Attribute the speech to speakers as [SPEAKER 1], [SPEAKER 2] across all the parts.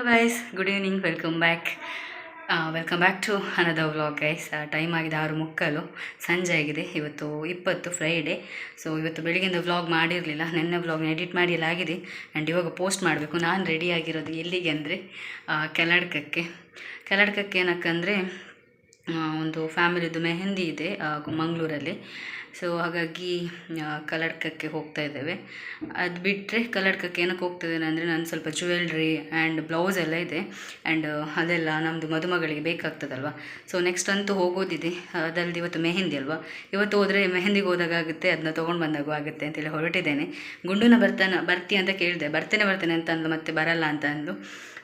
[SPEAKER 1] Hello guys good evening welcome back welcome back to another vlog guys time ಆಗಿದೆ ಆರು ಮುಕ್ಕಲು. ಸಂಜೆ ಆಗಿದೆ. ಇವತ್ತು ಇಪ್ಪತ್ತು ಫ್ರೈಡೇ ಸೊ ಇವತ್ತು ಬೆಳಿಗ್ಗೆಯಿಂದ ವ್ಲಾಗ್ ಮಾಡಿರಲಿಲ್ಲ. ನಿನ್ನೆ ವ್ಲಾಗ್ನ ಎಡಿಟ್ ಮಾಡಿ ಎಲ್ಲ ಆಗಿದೆ. ಆ್ಯಂಡ್ ಇವಾಗ ಪೋಸ್ಟ್ ಮಾಡಬೇಕು. ನಾನು ರೆಡಿ ಆಗಿರೋದು ಎಲ್ಲಿಗೆ ಅಂದರೆ ಕೆಲಡ್ಕಕ್ಕೆ ಕೆಲಡ್ಕಕ್ಕೆ ಏನಕ್ಕಂದರೆ ಒಂದು ಫ್ಯಾಮಿಲಿದು ಮೆಹಂದಿ ಇದೆ ಮಂಗಳೂರಲ್ಲಿ. ಸೊ ಹಾಗಾಗಿ ಕಲಡ್ಕಕ್ಕೆ ಕಲ್ಲಡ್ಕಕ್ಕೆ ಹೋಗ್ತಾ ಇದ್ದೇವೆ. ಅದು ಬಿಟ್ಟರೆ ಕಲ್ಲಡ್ಕಕ್ಕೆ ಏನಕ್ಕೆ ಹೋಗ್ತಾ ಇದ್ದೇನೆ ಅಂದರೆ ನಾನು ಸ್ವಲ್ಪ ಜ್ಯುವೆಲ್ರಿ ಆ್ಯಂಡ್ ಬ್ಲೌಸ್ ಎಲ್ಲ ಇದೆ. ಆ್ಯಂಡ್ ಅದೆಲ್ಲ ನಮ್ಮದು ಮದುಮಗಳಿಗೆ ಬೇಕಾಗ್ತದಲ್ವ? ಸೊ ನೆಕ್ಸ್ಟ್ ಅಂತೂ ಹೋಗೋದಿದೆ. ಅದಲ್ಲದೆ ಇವತ್ತು ಮೆಹಂದಿ ಅಲ್ವಾ? ಇವತ್ತು ಹೋದರೆ ಮೆಹಂದಿಗೆ ಹೋದಾಗ ಆಗುತ್ತೆ ಅದನ್ನ ತೊಗೊಂಡು ಬಂದಾಗೂ ಆಗುತ್ತೆ ಅಂತೇಳಿ ಹೊರಟಿದ್ದೇನೆ. ಗುಂಡುನ ಬರ್ತಾನೆ, ಬರ್ತಿ ಅಂತ ಕೇಳಿದೆ. ಬರ್ತೇನೆ ಬರ್ತೇನೆ ಅಂತ ಅಂದ್ಲು, ಮತ್ತೆ ಬರಲ್ಲ ಅಂತ ಅಂದ್ಲು.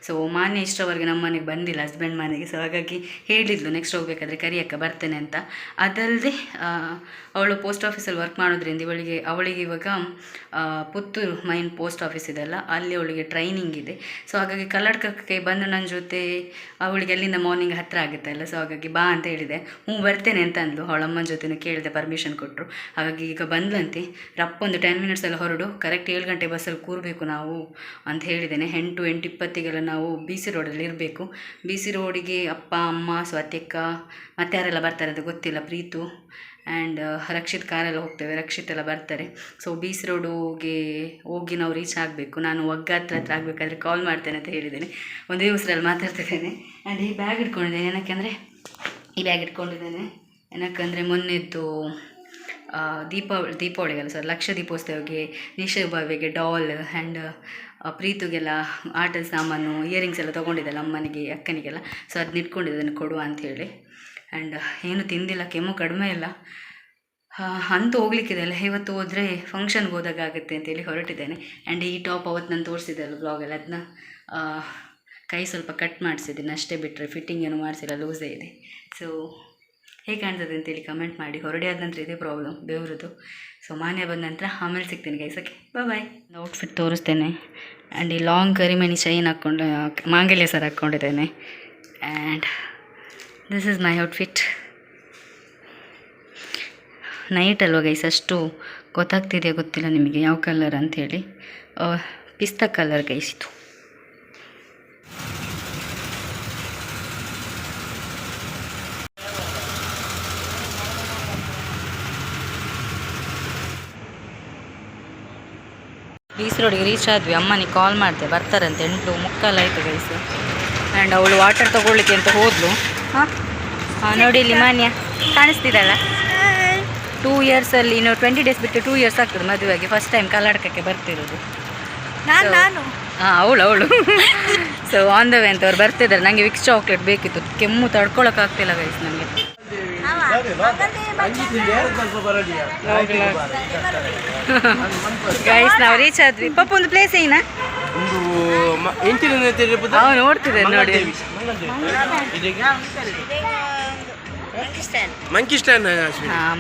[SPEAKER 1] ಸೊ ಮಾನ್ಯ ಇಷ್ಟವರೆಗೆ ನಮ್ಮ ಮನೆಗೆ ಬಂದಿಲ್ಲ ಹಸ್ಬೆಂಡ್ ಮನೆಗೆ. ಸೊ ಹಾಗಾಗಿ ಹೇಳಿದ್ಲು ನೆಕ್ಸ್ಟ್ ಹೋಗ್ಬೇಕಾದ್ರೆ ಕರಿಯಕ್ಕ ಬರ್ತೇನೆ ಅಂತ. ಅದಲ್ಲದೆ ಅವಳು ಪೋಸ್ಟ್ ಆಫೀಸಲ್ಲಿ ವರ್ಕ್ ಮಾಡೋದ್ರಿಂದ ಇವಳಿಗೆ, ಅವಳಿಗೆ ಇವಾಗ ಪುತ್ತೂರು ಮೈನ್ ಪೋಸ್ಟ್ ಆಫೀಸ್ ಇದೆಲ್ಲ ಅಲ್ಲಿ ಅವಳಿಗೆ ಟ್ರೈನಿಂಗ್ ಇದೆ. ಸೊ ಹಾಗಾಗಿ ಕಲ್ಲಡ್ಕಕ್ಕೆ ಬಂದು ನನ್ನ ಜೊತೆ ಅವಳಿಗೆ ಅಲ್ಲಿಂದ ಮಾರ್ನಿಂಗ್ ಹತ್ತಿರ ಆಗುತ್ತೆ ಅಲ್ಲ ಸೊ ಹಾಗಾಗಿ ಬಾ ಅಂತ ಹೇಳಿದೆ. ಹ್ಞೂ, ಬರ್ತೇನೆ ಅಂತ ಅಂದ್ಲು. ಅವಳಮ್ಮನ ಜೊತೆನೂ ಕೇಳಿದೆ ಪರ್ಮಿಷನ್ ಕೊಟ್ಟರು ಹಾಗಾಗಿ ಈಗ ಬಂದ್ಲಂತೆ. ರಪ್ಪೊಂದು ಟೆನ್ ಮಿನಿಟ್ಸಲ್ಲಿ ಹೊರಡು. ಕರೆಕ್ಟ್ ಏಳು ಗಂಟೆ ಬಸ್ಸಲ್ಲಿ ಕೂರಬೇಕು ನಾವು ಅಂತ ಹೇಳಿದ್ದೇನೆ. ಎಂಟು ಎಂಟು ಇಪ್ಪತ್ತಿಗೆಲ್ಲ ನಾವು ಬಿ ಸಿ ರೋಡಲ್ಲಿ ಇರಬೇಕು. ಬಿ ಸಿ ರೋಡಿಗೆ ಅಪ್ಪ, ಅಮ್ಮ, ಸ್ವಾತ್ಯಕ್ಕ ಮತ್ತೆ ಯಾರೆಲ್ಲ ಬರ್ತಾರೆ ಅಂತ ಗೊತ್ತಿಲ್ಲ, ಪ್ರೀತು. ಆ್ಯಂಡ್ ರಕ್ಷಿತ್ ಕಾರೆಲ್ಲ ಹೋಗ್ತೇವೆ. ರಕ್ಷಿತ್ ಎಲ್ಲ ಬರ್ತಾರೆ. ಸೊ ಬೀಸ್ ರೋಡುಗೆ ಹೋಗಿ ನಾವು ರೀಚ್ ಆಗಬೇಕು. ನಾನು ಒಗ್ಗ ಹತ್ರ ಆಗಬೇಕಾದ್ರೆ ಕಾಲ್ ಮಾಡ್ತೇನೆ ಅಂತ ಹೇಳಿದ್ದೇನೆ. ಒಂದು ದಿವಸದಲ್ಲಿ ಮಾತಾಡ್ತಿದ್ದೇನೆ. ಆ್ಯಂಡ್ ಈ ಬ್ಯಾಗ್ ಇಟ್ಕೊಂಡಿದ್ದೇನೆ. ಏನಕ್ಕೆಂದರೆ ಈ ಬ್ಯಾಗ್ ಇಟ್ಕೊಂಡಿದ್ದೇನೆ. ಏನಕ್ಕಂದರೆ ಮೊನ್ನೆದ್ದು ದೀಪಾವಳಿ ದೀಪಾವಳಿಗೆಲ್ಲ ಸರ್, ಲಕ್ಷ ದೀಪೋತ್ಸವಕ್ಕೆ ನಿಶಾಬಾವಿಗೆ ಡಾಲ್ ಆ್ಯಂಡ್ ಪ್ರೀತುಗೆಲ್ಲ ಆಟದ ಸಾಮಾನು ಇಯರಿಂಗ್ಸ್ ಎಲ್ಲ ತೊಗೊಂಡಿದ್ದಲ್ಲ ಅಮ್ಮನಿಗೆ, ಅಕ್ಕನಿಗೆಲ್ಲ. ಸೊ ಅದನ್ನ ಇಟ್ಕೊಂಡಿದ್ದೇನೆ ಕೊಡುವ ಅಂಥೇಳಿ ಆ್ಯಂಡ್ ಏನು ತಿಂದಿಲ್ಲ, ಕೆಮ್ಮು ಕಡಿಮೆ ಇಲ್ಲ. ಅಂತ ಹೋಗ್ಲಿಕ್ಕಿದೆ ಅಲ್ಲ, ಇವತ್ತು ಹೋದರೆ ಫಂಕ್ಷನ್ಗೆ ಹೋದಾಗ ಆಗುತ್ತೆ ಅಂತೇಳಿ ಹೊರಟಿದ್ದೇನೆ. ಆ್ಯಂಡ್ ಈ ಟಾಪ್ ಅವತ್ತು ನಾನು ತೋರಿಸಿದೆ ಅಲ್ಲ ಬ್ಲಾಗಲ್ಲಿ ಅದನ್ನ ಕೈ ಸ್ವಲ್ಪ ಕಟ್ ಮಾಡಿಸಿದ್ದೀನಿ, ಅಷ್ಟೇ ಬಿಟ್ಟರೆ ಫಿಟ್ಟಿಂಗ್ ಏನು ಮಾಡಿಸಿಲ್ಲ ಲೂಸೇ ಇದೆ. ಸೊ ಹೇಗೆ ಕಾಣ್ತದೆ ಅಂತೇಳಿ ಕಮೆಂಟ್ ಮಾಡಿ. ಹೊರಡೆ ಆದ ನಂತರ ಇದೇ ಪ್ರಾಬ್ಲಮ್ ಬೆವರದು ಸೊ ಮಾನ್ಯ ಬಂದ ನಂತರ ಆಮೇಲೆ ಸಿಗ್ತೀನಿ ಗೈಸಕ್ಕೆ ಬಾಯ್ ಔಟ್ಫಿಟ್ ತೋರಿಸ್ತೇನೆ. ಆ್ಯಂಡ್ ಈ ಲಾಂಗ್ ಕರಿಮಣಿ ಚೈನ್ ಹಾಕ್ಕೊಂಡು ಮಾಂಗಲ್ಯ ಸರ್ ಹಾಕ್ಕೊಂಡಿದ್ದೇನೆ and this is my outfit night ಅಲ್ವ ಗೈಸ್ ಅಷ್ಟು ಗೊತ್ತಾಗ್ತಿದೆ ಗೊತ್ತಿಲ್ಲ ನಿಮಗೆ ಯಾವ ಕಲರ್ ಅಂಥೇಳಿ ಪಿಸ್ತಾ ಕಲರ್ ಗೈಸ್ ಇದು. ಬೀಚ್ ರೋಡಿಗೆ ರೀಚ್ ಆದ್ವಿ ಅಮ್ಮನಿಗೆ ಕಾಲ್ ಮಾಡಿದೆ. ಬರ್ತಾರಂತೆ. ಎಂಟು ಮುಕ್ಕಾಲು ಆಯಿತು ಗೈಸು ಆ್ಯಂಡ್ ಅವಳು ವಾಟರ್ ತಗೊಳ್ಳಿಕ್ಕೆ ಅಂತ ಹೋದ್ಲು. ಹಾಂ? ನೋಡಿ ಇಲ್ಲಿ ಮಾನ್ಯ ಕಾಣಿಸ್ತಿದ್ದಲ್ಲ ಟೂ ಇಯರ್ಸಲ್ಲಿ ಇನ್ನು ಟ್ವೆಂಟಿ ಡೇಸ್ ಬಿಟ್ಟು ಟೂ ಇಯರ್ಸ್ ಆಗ್ತದೆ ಮದುವೆಗೆ. ಫಸ್ಟ್ ಟೈಮ್ ಕರ್ನಾಟಕಕ್ಕೆ ಬರ್ತಿರೋದು.
[SPEAKER 2] ನಾನು ನಾನು.
[SPEAKER 1] ಹಾಂ ಅವಳು ಅವಳು. ಸೊ ಆನ್ ದ ವೇ ಅಂತ ಅವ್ರು ಬರ್ತಿದ್ದಾರೆ. ನನಗೆ ವಿಕ್ಸ್ ಚಾಕ್ಲೇಟ್ ಬೇಕಿತ್ತು? ಕೆಮ್ಮು ತಡ್ಕೊಳಕ್ಕಾಗ್ತಿಲ್ಲ ಗೈಸ್ ನನಗೆ. ಗೈಸ್ ನಾವು ರೀಚ್ ಆದ್ವಿ. ಪಪ್ಪ ಒಂದು ಪ್ಲೇಸ್ ಏನ?
[SPEAKER 3] ಒಂದು ಎಂಟಿನ ತಿರುಪತಿ
[SPEAKER 1] ಅವ್ನು ನೋಡ್ತಿದ್ದೆ ನೋಡಿ.
[SPEAKER 3] Monkey
[SPEAKER 1] stand.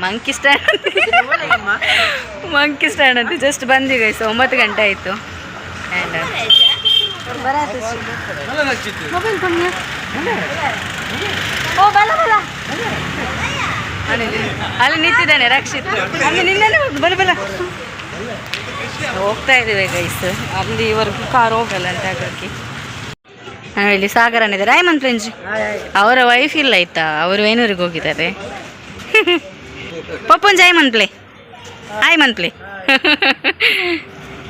[SPEAKER 1] Monkey stand monkey stand ಅಂತ ಜಸ್ಟ್ ಬಂದಿ ಗೈಸ್ ಒಂಬತ್ತು ಗಂಟೆ ಆಯಿತು. ಆ್ಯಂಡ್ ಓ ಬಲ ಬಲ. ಅಲ್ಲಿ ಅಲ್ಲಿ ನಿಂತಿದ್ದಾನೆ ರಕ್ಷಿತ್. ಅಲ್ಲಿ ನಿನ್ನೆ ಬಲ ಬಲ. ಹೋಗ್ತಾ ಇದ್ದೀವಿ ಗೈಸ್ ಅಲ್ಲಿ ಇವರೆಗೂ ಕಾರ್ ಹೋಗಲ್ಲ ಅಂತ ಹಾಗಾಗಿ. ಆ, ಇಲ್ಲಿ ಸಾಗರನ್ ಇದ್ದಾರೆ ಮಂತ್ ಫ್ರೆಂಡ್ಸ್ ಅವರ ವೈಫ್ ಇಲ್ಲ ಆಯ್ತಾ? ಅವರು ಏನೂರಿಗೆ ಹೋಗಿದ್ದಾರೆ. ಪಪ್ಪನ್ ಆಯ್ ಪ್ಲೇ ಆಯ್ ಪ್ಲೇ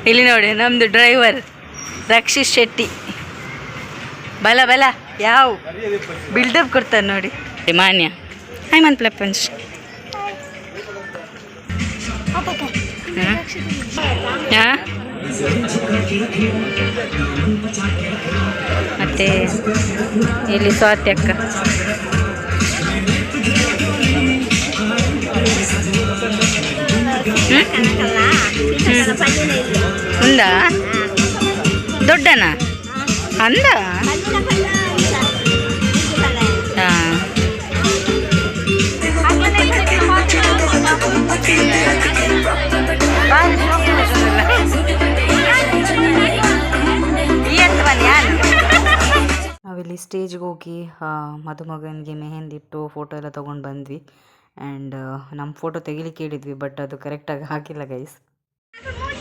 [SPEAKER 1] ಇಲ್ಲಿ ನೋಡಿ ನಮ್ಮದು ಡ್ರೈವರ್ ರಕ್ಷಿತ್ ಶೆಟ್ಟಿ. ಬಲ ಬಲ ಯಾವ? ಬಿಲ್ಡಪ್ ಕೊಡ್ತಾರೆ ನೋಡಿ. Manya. Hi man ಪ್ಲಪ್ಪಂಚ್ ಹಾಂ ಮತ್ತೆ ಇಲ್ಲಿ ಸ್ವಾತಿ ಅಕ್ಕ ఉందా దొడ్డనా అందా ನಾವಿಲ್ಲಿ ಸ್ಟೇಜ್ಗೆ ಹೋಗಿ ಆ, ಮದುಮಗನಿಗೆ ಮೆಹೆಂದಿ ಇಟ್ಟು ಫೋಟೋ ಎಲ್ಲ ತೊಗೊಂಡು ಬಂದ್ವಿ. ಆ್ಯಂಡ್ ನಮ್ಮ ಫೋಟೋ ತೆಗಿಲಿಕ್ಕೆ ಹೇಳಿದ್ವಿ ಬಟ್ ಅದು ಕರೆಕ್ಟಾಗಿ ಹಾಕಿಲ್ಲ ಗೈಸ್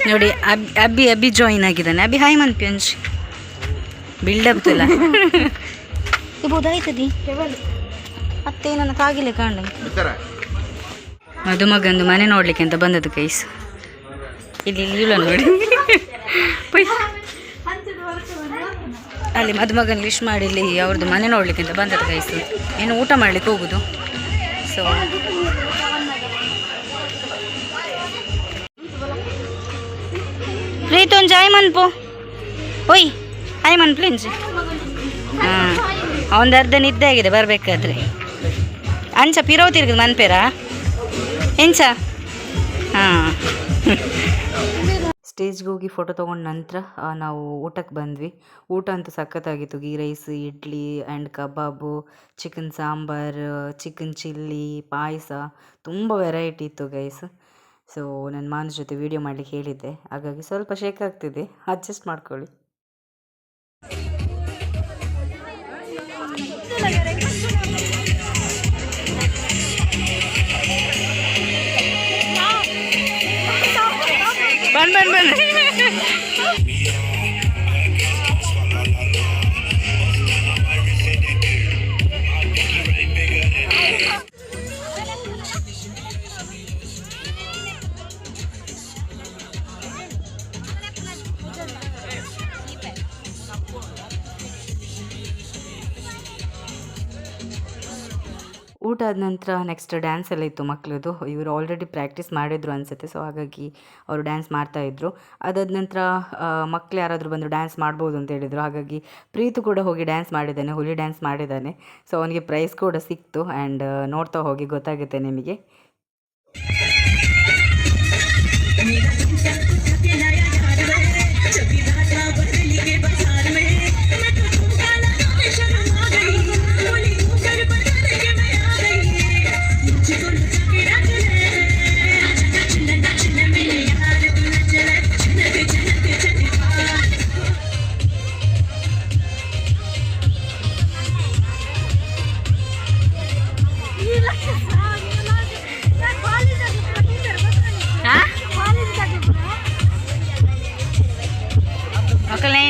[SPEAKER 1] ನೋಡಿ ಅಬ್ ಅಬ್ಬಿ ಅಬ್ಬಿ ಜಾಯಿನ್ ಆಗಿದ್ದಾನೆ. ಅಬ್ಬಿ ಹಾಯ್ ಮನ್ ಪ್ಯಂಜ್ ಬಿಲ್ಡಪ್ ಇಲ್ಲ ಮತ್ತೆ ನನ್ನ ಕಾಗಿಲೆ ಕಾಣ ಮದುಮಗಂದು ಮನೆ ನೋಡ್ಲಿಕ್ಕೆ ಅಂತ ಬಂದದ್ದು ಕೈಸ್ ಇಲ್ಲಿ ಇವಳ ನೋಡಿ. ಅಲ್ಲಿ ಮದುಮಗನ ವಿಶ್ ಮಾಡಿ ಇಲ್ಲಿ ಅವ್ರದ್ದು ಮನೆ ನೋಡ್ಲಿಕ್ಕಿಂತ ಬಂದದ ಕೈಸ್ ಏನು ಊಟ ಮಾಡ್ಲಿಕ್ಕೆ ಹೋಗುದು. ಸೊ ಪ್ರೀತೊಂದು ಜಾಯ್ ಮನ್ಪು ಓಯ್ ಮನ್ ಪ್ಲೀಂಜ್ ಹಾಂ ಅವನದು ಅರ್ಧ ನಿದ್ದೆ ಆಗಿದೆ ಬರಬೇಕಾದ್ರೆ. ಅಂಚ ಪಿರೋತಿರ್ಗದು ತಿರ್ಗದು ಮನ್ಪೇರ? ಎಂಚ? ಹಾಂ. ಸ್ಟೇಜ್ಗೆ ಹೋಗಿ ಫೋಟೋ ತೊಗೊಂಡ ನಂತರ ನಾವು ಊಟಕ್ಕೆ ಬಂದ್ವಿ. ಊಟ ಅಂತೂ ಸಖತ್ತಾಗಿತ್ತು. Ghee rice, idli and kebab, chicken sambar, chicken chilli, ಪಾಯಸ, ತುಂಬ ವೆರೈಟಿ ಇತ್ತು ಗೈಸ್ ಸೊ ನನ್ನ ಮಾನಸ್ ಜೊತೆ ವೀಡಿಯೋ ಮಾಡಲಿಕ್ಕೆ ಹೇಳಿದ್ದೆ. ಹಾಗಾಗಿ ಸ್ವಲ್ಪ ಶೇಕ್ ಆಗ್ತಿದೆ. ಅಡ್ಜಸ್ಟ್ ಮಾಡ್ಕೊಳ್ಳಿ. बन बन बन ಊಟ ಆದ ನಂತರ ನೆಕ್ಸ್ಟ್ ಡ್ಯಾನ್ಸ್ ಎಲ್ಲ ಇತ್ತು ಮಕ್ಕಳದು ಇವರು ಆಲ್ರೆಡಿ ಪ್ರಾಕ್ಟೀಸ್ ಮಾಡಿದ್ರು ಅನಿಸುತ್ತೆ. ಸೊ ಹಾಗಾಗಿ ಅವರು ಡ್ಯಾನ್ಸ್ ಮಾಡ್ತಾಯಿದ್ರು ಅದಾದ ನಂತರ ಮಕ್ಕಳು ಯಾರಾದರೂ ಬಂದು ಡ್ಯಾನ್ಸ್ ಮಾಡ್ಬೋದು ಅಂತ ಹೇಳಿದರು. ಹಾಗಾಗಿ ಪ್ರೀತು ಕೂಡ ಹೋಗಿ ಡ್ಯಾನ್ಸ್ ಮಾಡಿದ್ದಾನೆ, ಹುಲಿ ಡ್ಯಾನ್ಸ್ ಮಾಡಿದ್ದಾನೆ. ಸೊ ಅವನಿಗೆ ಪ್ರೈಸ್ ಕೂಡ ಸಿಕ್ತು. ಆ್ಯಂಡ್ ನೋಡ್ತಾ ಹೋಗಿ ಗೊತ್ತಾಗುತ್ತೆ ನಿಮಗೆ.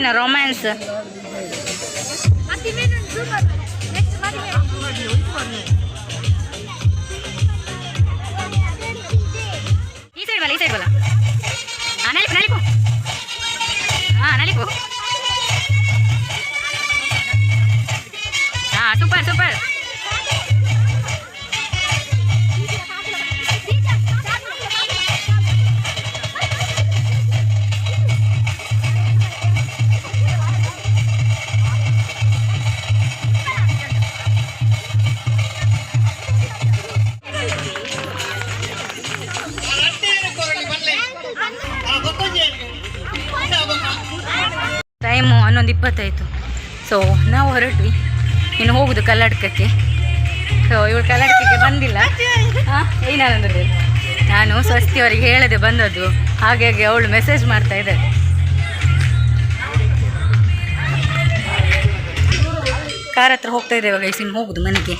[SPEAKER 1] ને રોમાન્સ હા સુપર સુપર ಟೈಮು ಹನ್ನೊಂದು ಇಪ್ಪತ್ತಾಯಿತು ಸೊ ನಾವು ಹೊರಟ್ವಿ. ಇನ್ನು ಹೋಗುದು ಕಲ್ಲಡ್ಕಕ್ಕೆ. ಸೊ ಇವಳು ಕಲ್ಲಡ್ಕಕ್ಕೆ ಬಂದಿಲ್ಲ. ಹಾಂ ನಾನು ಸ್ವಸ್ತಿ ಅವರಿಗೆ ಹೇಳದೆ ಬಂದದ್ದು. ಹಾಗಾಗಿ ಅವಳು ಮೆಸೇಜ್ ಮಾಡ್ತಾ ಇದ್ದಾರೆ. ಕಾರ್ ಹತ್ರ ಹೋಗ್ತಾ ಇದ್ದೇವೆ ಇವಾಗ ಇನ್ನು ಹೋಗುದು ಮನೆಗೆ.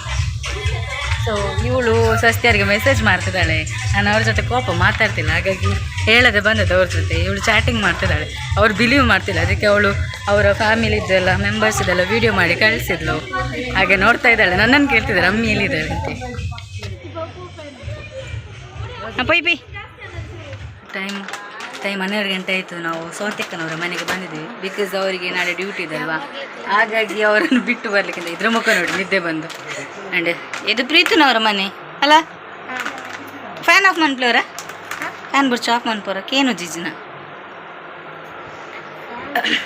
[SPEAKER 1] ಸೊ ಇವಳು ಸ್ವಸ್ತಿಯರಿಗೆ ಮೆಸೇಜ್ ಮಾಡ್ತಿದ್ದಾಳೆ. ನಾನು ಅವ್ರ ಜೊತೆ ಕೋಪ ಮಾತಾಡ್ತಿಲ್ಲ. ಹಾಗಾಗಿ ಹೇಳದೆ ಬಂದದ್ದು ಅವ್ರ ಜೊತೆ. ಇವಳು ಚಾಟಿಂಗ್ ಮಾಡ್ತಿದ್ದಾಳೆ. ಅವ್ರು ಬಿಲೀವ್ ಮಾಡ್ತಿಲ್ಲ. ಅದಕ್ಕೆ ಅವಳು ಅವರ ಫ್ಯಾಮಿಲಿದ್ದೆಲ್ಲ ಮೆಂಬರ್ಸಿದೆಲ್ಲ ವೀಡಿಯೋ ಮಾಡಿ ಕಳಿಸಿದ್ಲು. ಹಾಗೆ ನೋಡ್ತಾ ಇದ್ದಾಳೆ. ನನ್ನನ್ನು ಕೇಳ್ತಿದ್ದಾರೆ. ಅಮ್ಮಿ ಎಲ್ಲಿದ್ದಾಳೆ ಅಂತ. ಪೈ ಪೈ ಟೈಮ್ ಟೈಮ್ ಹನ್ನೆರಡು ಗಂಟೆ ಆಯಿತು, ನಾವು ಸೌತಿಕ್ಕನವರ ಮನೆಗೆ ಬಂದಿದ್ದೀವಿ ಬಿಕಾಸ್ ಅವರಿಗೆ ನಾಳೆ ಡ್ಯೂಟಿ ಇದೆ ಅಲ್ವಾ? ಹಾಗಾಗಿ ಅವರನ್ನು ಬಿಟ್ಟು ಬರ್ಲಿಕ್ಕಿಂತ ಇದ್ರ ಮುಖ ನೋಡಿ, ನಿದ್ದೆ ಬಂದು. ಅಂಡ್ ಇದು ಪ್ರೀತನವರ ಮನೆ, ಅಲ್ಲ? ಫ್ಯಾನ್ ಆಫ್ ಮನ್ಪ್ಲವರ ಫ್ಯಾನ್ ಬರ್ಚು ಆಫ್ ಮನ್ಪೋರ ಕೇನು ಜಿಜಿನ?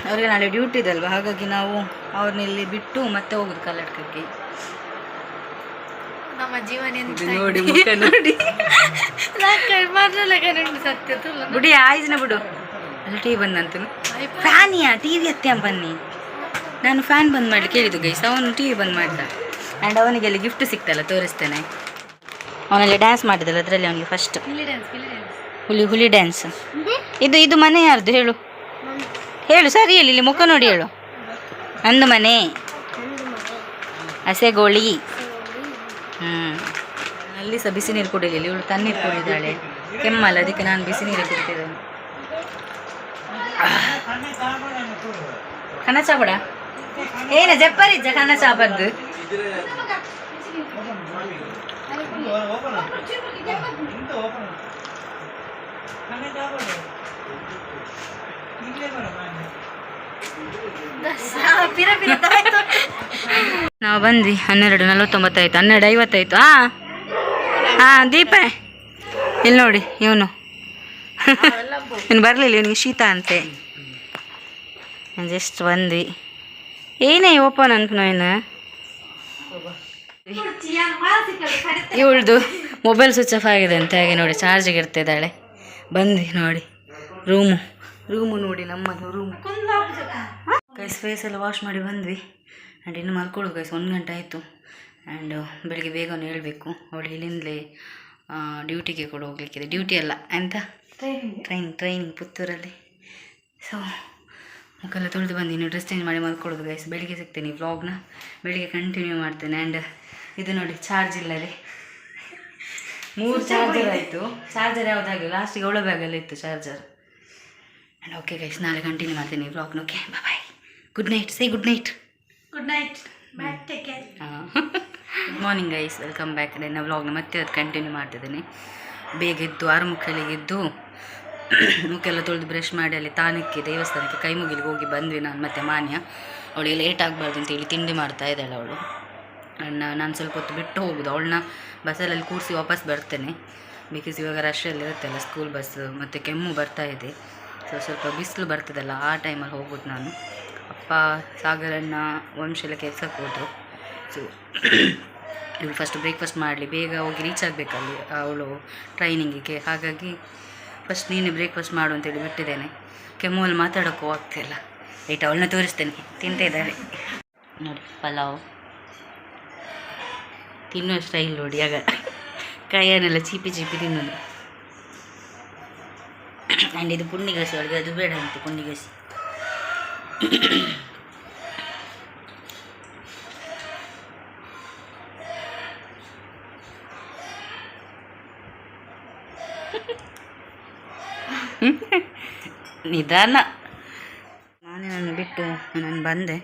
[SPEAKER 1] ಅವರಿಗೆ ನಾಳೆ ಡ್ಯೂಟಿ ಇದೆ ಅಲ್ವಾ? ಹಾಗಾಗಿ ನಾವು ಅವ್ರನ್ನ ಇಲ್ಲಿ ಬಿಟ್ಟು ಮತ್ತೆ ಹೋಗುದು ಕಲ್ಲಡ್ಕಕ್ಕೆ
[SPEAKER 2] ನಮ್ಮ ಜೀವನ
[SPEAKER 1] ನೋಡಿ ಮುಖ ನೋಡಿ. ಬಿಡಿ ಆಯ್ಜಿನ ಬಿಡು. ಅಲ್ಲಿ ಟಿ ವಿ ಬಂದಂತು. ಫ್ಯಾನಿಯಾ ಟಿ ವಿ ಹತ್ಯ ಬನ್ನಿ. ನಾನು ಫ್ಯಾನ್ ಬಂದ್ ಮಾಡಿ ಕೇಳಿದ್ದು ಗೈಸ್ ಅವನು ಟಿವಿ ಬಂದ್ ಮಾಡ್ದ. ಆ್ಯಂಡ್ ಅವನಿಗೆ ಅಲ್ಲಿ ಗಿಫ್ಟ್ ಸಿಕ್ತಲ್ಲ ತೋರಿಸ್ತೇನೆ. ಅವನಲ್ಲಿ ಡ್ಯಾನ್ಸ್ ಮಾಡಿದಲ್ಲ ಅದರಲ್ಲಿ ಅವನಿಗೆ ಫಸ್ಟ್ ಹುಲಿ ಹುಲಿ ಡ್ಯಾನ್ಸ್ ಇದು ಇದು ಮನೆ ಯಾರ್ದು ಹೇಳು? ಹೇಳು ಸರಿ ಹೇಳಿ ಇಲ್ಲಿ ಮುಖ ನೋಡಿ ಹೇಳು. ನಂದು ಮನೆ. ಹಸೆಗೋಳಿ. ಹ್ಞೂ ಅಲ್ಲಿ ಸಹ ಬಿಸಿ ನೀರು ಕುಡಿಲಿಲ್ಲ, ಇವಳು ತಣ್ಣೀರು ಕುಡಿದಾಳೆ. ಕೆಮ್ಮಲ್ಲ, ಅದಕ್ಕೆ ನಾನು ಬಿಸಿ ನೀರು ಕುಡಿತಿದ್ದೇನೆ ಕನಚಾಬೇಡ ಏನ ಜಪ್ಪರಿಜ್ಜ ಕನ್ನ ಚಾಪದ್ದು? ನಾವು ಬಂದ್ವಿ, ಹನ್ನೆರಡು ನಲವತ್ತೊಂಬತ್ತಾಯ್ತು ಹನ್ನೆರಡು ಐವತ್ತಾಯ್ತು ಹಾ ಹಾ ದೀಪ, ಇಲ್ಲಿ ನೋಡಿ, ಇವನು. ಇವನು ಬರಲಿಲ್ಲ, ಇವನಿಗೆ ಶೀತ ಅಂತೆ. ಜಸ್ಟ್ ಬಂದ್ವಿ. ಏನೇ ಓಪನ್ ಅಂತ ನಾನು ಇವಳ್ದು ಮೊಬೈಲ್ ಸ್ವಿಚ್ ಆಫ್ ಆಗಿದೆ ಅಂತ ಹಾಗೆ ನೋಡಿ ಚಾರ್ಜಿಗೆ ಇರ್ತಿದ್ದಾಳೆ. ಬಂದ್ವಿ ನೋಡಿ ರೂಮು ರೂಮು ನೋಡಿ ನಮ್ಮದು ರೂಮ್ ಗೈಸ್ ಫೇಸ್ ಎಲ್ಲ ವಾಶ್ ಮಾಡಿ ಬಂದ್ವಿ. ಆ್ಯಂಡ್ ಇನ್ನು ಮಲ್ಕೊಳ್ಳೋದು ಗೈಸ್ ಒಂದು ಗಂಟೆ ಆಯಿತು. ಆ್ಯಂಡ್ ಬೆಳಿಗ್ಗೆ ಬೇಗನೆ ಹೇಳಬೇಕು. ಅವಳು ಇಲ್ಲಿಂದಲೇ ಡ್ಯೂಟಿಗೆ ಕೂಡ ಹೋಗ್ಲಿಕ್ಕಿದೆ. ಡ್ಯೂಟಿ ಅಲ್ಲ ಎಂತ? ಟ್ರೈನಿಂಗ್ ಟ್ರೈನಿಂಗ್ ಪುತ್ತೂರಲ್ಲಿ. ಸೊ ಮುಖೆಲ್ಲ ತೊಳೆದು ಬಂದು ಇನ್ನು ಡ್ರೆಸ್ ಚೇಂಜ್ ಮಾಡಿ ಮಲ್ಕೊಳ್ಳೋದು ಗೈಸ್ ಬೆಳಿಗ್ಗೆ ಸಿಗ್ತೇನೆ ವ್ಲಾಗ್ನ ಬೆಳಿಗ್ಗೆ ಕಂಟಿನ್ಯೂ ಮಾಡ್ತೇನೆ. ಆ್ಯಂಡ್ ಇದು ನೋಡಿ ಚಾರ್ಜ್ ಇಲ್ಲ ರೀ ಮೂರು ಚಾರ್ಜರ್ ಆಯಿತು. ಚಾರ್ಜರ್ ಯಾವುದಾಗಲಿ ಲಾಸ್ಟಿಗೆ ಅವಳ ಬ್ಯಾಗಲ್ಲಿ ಇತ್ತು ಚಾರ್ಜರ್ ಆ್ಯಂಡ್ ಓಕೆ ಗೈಸ್ ನಾಳೆ ಕಂಟಿನ್ಯೂ ಮಾಡ್ತೀನಿ ವ್ಲಾಗ್ನ okay bye good night say good night
[SPEAKER 2] good night bye take care
[SPEAKER 1] good morning guys welcome back ನನ್ನ ವ್ಲಾಗ್ನ ಮತ್ತೆ ಅದು ಕಂಟಿನ್ಯೂ ಮಾಡ್ತಿದ್ದೀನಿ. ಬೇಗ ಎದ್ದು ಆರು ಮುಕ್ಕಳಿಗೆ ಎದ್ದು ಮುಖೆಲ್ಲ ತೊಳೆದು ಬ್ರಷ್ ಮಾಡಿ ಅಲ್ಲಿ ತಾನಕ್ಕೆ ದೇವಸ್ಥಾನಕ್ಕೆ ಕೈ ಮುಗಿಲಿಗೆ ಹೋಗಿ ಬಂದ್ವಿ ನಾನು ಮತ್ತೆ ಮಾನ್ಯ. ಅವಳಿಗೆ ಲೇಟ್ ಆಗಬಾರ್ದು ಅಂತೇಳಿ ತಿಂಡಿ ಮಾಡ್ತಾ ಇದ್ದಾಳೆ ಅವಳು. ಅಣ್ಣ ನಾನು ಸ್ವಲ್ಪ ಹೊತ್ತು ಬಿಟ್ಟು ಹೋಗೋದು. ಅವಳನ್ನ ಬಸ್ಸಲ್ಲಿ ಕೂರಿಸಿ ವಾಪಸ್ ಬರ್ತೇನೆ. ಬಿಕಾಸ್ ಇವಾಗ ರಶಲ್ಲಿ ಇರುತ್ತಲ್ಲ ಸ್ಕೂಲ್ ಬಸ್ಸು ಮತ್ತು ಕೆಮ್ಮು ಬರ್ತಾ ಇದೆ. ಸೊ ಸ್ವಲ್ಪ ಬಿಸಿಲು ಬರ್ತದಲ್ಲ ಆ ಟೈಮಲ್ಲಿ ಹೋಗೋದು ನಾನು. ಅಪ್ಪ ಸಾಗರನ್ನ ವಂಶಲ ಕೆಲ್ಸಕ್ಕೆ ಹೋದರು. ಸೊ ಇವಳು ಫಸ್ಟ್ ಬ್ರೇಕ್ಫಾಸ್ಟ್ ಮಾಡಲಿ, ಬೇಗ ಹೋಗಿ ರೀಚ್ ಆಗಬೇಕಲ್ಲಿ ಅವಳು ಟ್ರೈನಿಂಗಿಗೆ ಹಾಗಾಗಿ ಫಸ್ಟ್ ನೀನು ಬ್ರೇಕ್ಫಾಸ್ಟ್ ಮಾಡು ಅಂತೇಳಿ ಬಿಟ್ಟಿದ್ದೇನೆ. ಕೆಮ್ಮಲ್ಲಿ ಮಾತಾಡೋಕ್ಕೂ ಆಗ್ತಿಲ್ಲ ಏಟ್ ಅವಳನ್ನ ತೋರಿಸ್ತೇನೆ. ತಿಂತಾ ಇದ್ದಾಳೆ. ನೋಡಿ, ಪಲಾವ್. ತಿನ್ನೋ ಸ್ಟೈಲ್ ನೋಡಿ, ಆಗ ಕೈಯನ್ನೆಲ್ಲ ಚೀಪಿ ಚೀಪಿ ತಿನ್ನೋದು. ಆ್ಯಂಡ್ ಇದು ಪುಂಡಿಗಸಿ ಅವಳಿಗೆ ಅದು ಬೇಡ ಅಂತ ಪುಂಡಿಗಸಿ ನಿಧಾನ. ನಾನೇ ನಾನು ಬಿಟ್ಟು ನಾನು ಬಂದೆ.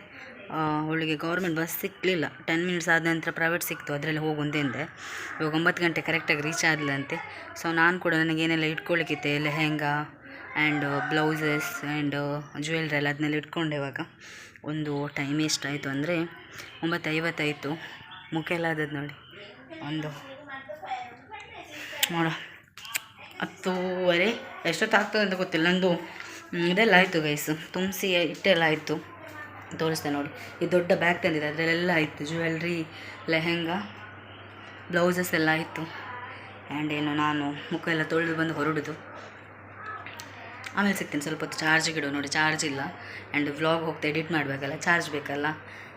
[SPEAKER 1] ಅವಳಿಗೆ ಗೌರ್ಮೆಂಟ್ ಬಸ್ ಸಿಕ್ಕಲಿಲ್ಲ ಟೆನ್ ಮಿನಿಟ್ಸ್ ಆದ ನಂತರ ಪ್ರೈವೇಟ್ ಸಿಕ್ತು. ಅದರಲ್ಲಿ ಹೋಗುಂದಿಂದೆ ಇವಾಗ ಒಂಬತ್ತು ಗಂಟೆ ಕರೆಕ್ಟಾಗಿ ರೀಚ್ ಆಗಲಿಲ್ಲಂತೆ ಸೊ ನಾನು ಕೂಡ ನನಗೇನೆಲ್ಲ ಇಟ್ಕೊಳ್ಳಿಕ್ಕಿತ್ತೆ lehenga and blouses and jewellery ಎಲ್ಲ ಅದನ್ನೆಲ್ಲ ಇಟ್ಕೊಂಡೆ ಇವಾಗ. ಒಂದು ಟೈಮ್ ಎಷ್ಟಾಯಿತು ಅಂದರೆ ಒಂಬತ್ತು ಐವತ್ತಾಯಿತು ಮುಖ ಎಲ್ಲ ಆದದ್ದು ನೋಡಿ. ಒಂದು. ನೋಡ. ಹತ್ತೂವರೆ. ಎಷ್ಟೊತ್ತು ಆಗ್ತದೆ ಅಂತ ಗೊತ್ತಿಲ್ಲ. ನಂದು ಇದೆಲ್ಲ ಆಯಿತು ಗೈಸು ತುಂಬಿಸಿ ಇಟ್ಟೆಲ್ಲ ಆಯಿತು. ತೋರಿಸ್ತೆ ನೋಡಿ. ಈ ದೊಡ್ಡ ಬ್ಯಾಗ್ ತಂದಿದೆ. ಅದರಲ್ಲೆಲ್ಲ ಆಯಿತು. ಜ್ಯುವೆಲ್ರಿ ಲೆಹೆಂಗಾ ಬ್ಲೌಸಸ್ ಎಲ್ಲ ಆಯಿತು. ಆ್ಯಂಡ್ ಏನು ನಾನು ಮುಖ ಎಲ್ಲ ತೊಳೆದು ಬಂದು ಹೊರಡುದು. ಆಮೇಲೆ ಸಿಗ್ತೀನಿ ಸ್ವಲ್ಪ ಹೊತ್ತು ಚಾರ್ಜಿಗೆ ಇಡು ನೋಡಿ, ಚಾರ್ಜ್ ಇಲ್ಲ. ಆ್ಯಂಡ್ ವ್ಲಾಗ್ ಹೋಗ್ತಾ ಎಡಿಟ್ ಮಾಡಬೇಕಲ್ಲ, ಚಾರ್ಜ್ ಬೇಕಲ್ಲ.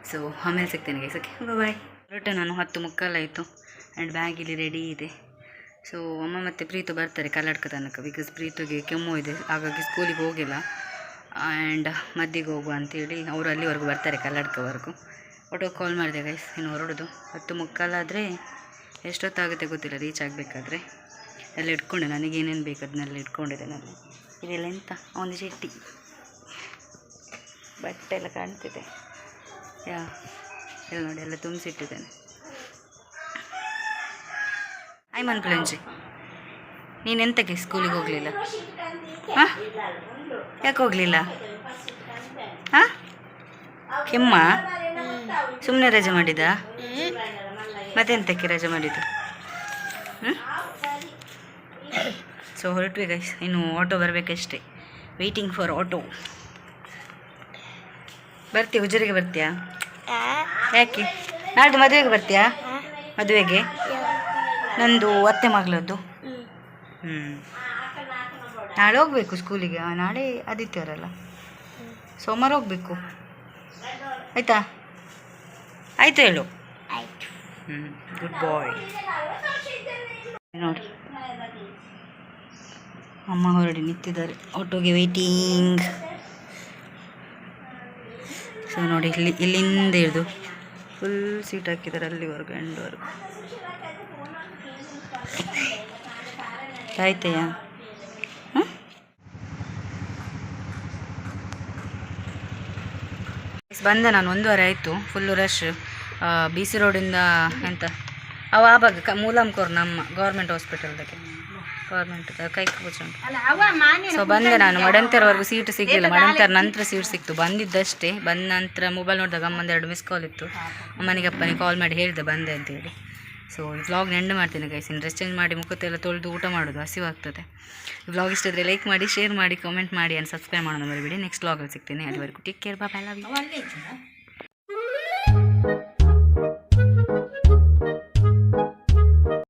[SPEAKER 1] ಸೊ ಆಮೇಲೆ ಸಿಗ್ತೇನೆ ಓಕೆ ಬಾಯ್ ಹೊರಟೆ ನಾನು ಹತ್ತು ಮುಕ್ಕಾಲಾಯಿತು ಆ್ಯಂಡ್ ಬ್ಯಾಗ್ ಇಲ್ಲಿ ರೆಡಿ ಇದೆ. ಸೊ ಅಮ್ಮ ಮತ್ತು ಪ್ರೀತು ಬರ್ತಾರೆ ಕಲ್ಲಡ್ಕ ತನಕ ಬಿಕಾಸ್ ಪ್ರೀತಿಗೆ ಕೆಮ್ಮು ಇದೆ. ಹಾಗಾಗಿ ಸ್ಕೂಲಿಗೆ ಹೋಗಿಲ್ಲ. ಆ್ಯಂಡ್ ಮದ್ದಿಗೆ ಹೋಗುವ ಅಂತೇಳಿ ಅವರು ಅಲ್ಲಿವರೆಗೂ ಬರ್ತಾರೆ ಕಲ್ಲಡ್ಕವರೆಗೂ ಒಟ್ಟು ಕಾಲ್ ಮಾಡಿದೆ ಗೈಸ್ ಇನ್ನು ಹೊರಡೋದು. ಹತ್ತು ಮುಕ್ಕಾಲಾದರೆ ಎಷ್ಟೊತ್ತಾಗುತ್ತೆ ಗೊತ್ತಿಲ್ಲ ರೀಚ್ ಆಗಬೇಕಾದ್ರೆ. ಎಲ್ಲ ಇಟ್ಕೊಂಡೆ. ನನಗೆ ಏನೇನು ಬೇಕು ಅದನ್ನೆಲ್ಲ ಇಟ್ಕೊಂಡಿದ್ದೆ ನಾನು. ಇದೆಲ್ಲ ಎಂತ? ಒಂದು ಚಟ್ಟಿ ಬಟ್ಟೆ ಎಲ್ಲ ಕಾಣ್ತಿದೆ. ಯಾ ಎಲ್ಲ ನೋಡಿ ಎಲ್ಲ ತುಂಬಿಸಿಟ್ಟಿದ್ದೇನೆ. ಆಯ್ ಮನ್ಕುಲಂಜಿ ನೀನು ಎಂತಕ್ಕೆ ಸ್ಕೂಲಿಗೆ ಹೋಗಲಿಲ್ಲ? ಹಾಂ? ಯಾಕೆ ಹೋಗಲಿಲ್ಲ? ಹಾಂ? ಕೆಮ್ಮ? ಸುಮ್ಮನೆ ರಜೆ ಮಾಡಿದ ಮತ್ತೆಂತಕ್ಕೆ ರಜೆ ಮಾಡಿದ್ದು ಹ್ಞೂ ಸೊ ಹೊರಟ್ವಿ ಗೈಸ್ ಇನ್ನು ಆಟೋ ಬರಬೇಕಷ್ಟೇ. ವೆಯ್ಟಿಂಗ್ ಫಾರ್ ಆಟೋ ಬರ್ತೀಯ ಉಜ್ಜರಿಗೆ ಬರ್ತೀಯಾ? ಯಾಕೆ? ನಾಳ್ದು ಮದುವೆಗೆ ಬರ್ತೀಯಾ? ಮದುವೆಗೆ? ನಂದು ಅತ್ತೆ ಮಗಳದ್ದು. ಹ್ಞೂ ನಾಳೆ ಹೋಗಬೇಕು ಸ್ಕೂಲಿಗೆ ನಾಳೆ ಆದಿತ್ಯವಾರ ಅಲ್ಲ ಸೋಮವಾರ ಹೋಗಬೇಕು. ಆಯಿತಾ? ಆಯಿತು ಹೇಳು. ಹ್ಞೂ ಗುಡ್ ಬಾಯ್ ನೋಡಿ ಅಮ್ಮ ಹೊರಡಿ ನಿಂತಿದ್ದಾರೆ. ಆಟೋಗೆ ವೇಟಿಂಗ್ ಸೊ ನೋಡಿ, ಇಲ್ಲಿ, ಇಲ್ಲಿಂದ ಹಿಡಿದು ಫುಲ್ ಸೀಟ್ ಹಾಕಿದ್ದಾರೆ ಅಲ್ಲಿವರೆಗೂ, ಎಂಡ್ವರೆಗೂ. ಆಯ್ತಯ್ಯ? ಬಂದೆ ನಾನು, ಒಂದೂವರೆ ವಾರ ಆಯಿತು ಫುಲ್ಲು ರಶ್ ಬಿ ಸಿ ರೋಡಿಂದ ಎಂತ? ಅವ ಆ ಭಾಗ ಕ ಮೂಲಂಕೋರ್ ನಮ್ಮ ಗೌರ್ಮೆಂಟ್ ಹಾಸ್ಪಿಟಲ್ದಾಗೆ ಗೌರ್ಮೆಂಟ್ ಕೈ
[SPEAKER 2] ಮಾನ್ಯ
[SPEAKER 1] ಸೊ ಬಂದೆ ನಾನು ಮಡಂತರ್ವರೆಗೂ ಸೀಟ್ ಸಿಗಲಿಲ್ಲ. ಮಡಂತರ ನಂತರ ಸೀಟ್ ಸಿಕ್ತು. ಬಂದಿದ್ದಷ್ಟೇ. ಬಂದ ನಂತರ ಮೊಬೈಲ್ ನೋಡಿದಾಗ ಅಮ್ಮಂದು ಎರಡು ಮಿಸ್ ಕಾಲ್ ಇತ್ತು. ಅಮ್ಮನಿಗೆ ಅಪ್ಪನಿಗೆ ಕಾಲ್ ಮಾಡಿ ಹೇಳಿದೆ ಬಂದೆ ಅಂತೇಳಿ ಸೊ ಈ ವ್ಲಾಗ್ ಮಾಡ್ತೀನಿ ಗೈಸ್ ಇನ್ನು ಡ್ರೆಸ್ ಚೇಂಜ್ ಮಾಡಿ ಮುಖತ್ತೆಲ್ಲ ತೊಳೆದು ಊಟ ಮಾಡೋದು ಹಸಿವಾಗ್ತದೆ. ಈ ವ್ಲಾಗ್ ಇಷ್ಟ ಇದ್ದರೆ ಲೈಕ್ ಮಾಡಿ ಶೇರ್ ಮಾಡಿ ಕಮೆಂಟ್ ಮಾಡಿ ಆ್ಯಂಡ್ ಸಬ್ಸ್ಕ್ರೈಬ್ ಮಾಡೋಣ ಮರಿಬೇಡಿ. ನೆಕ್ಸ್ಟ್ ವ್ಲಾಗಲ್ಲಿ ಸಿಗ್ತೀನಿ. ಅದುವರೆಗೂ take care bye
[SPEAKER 2] love you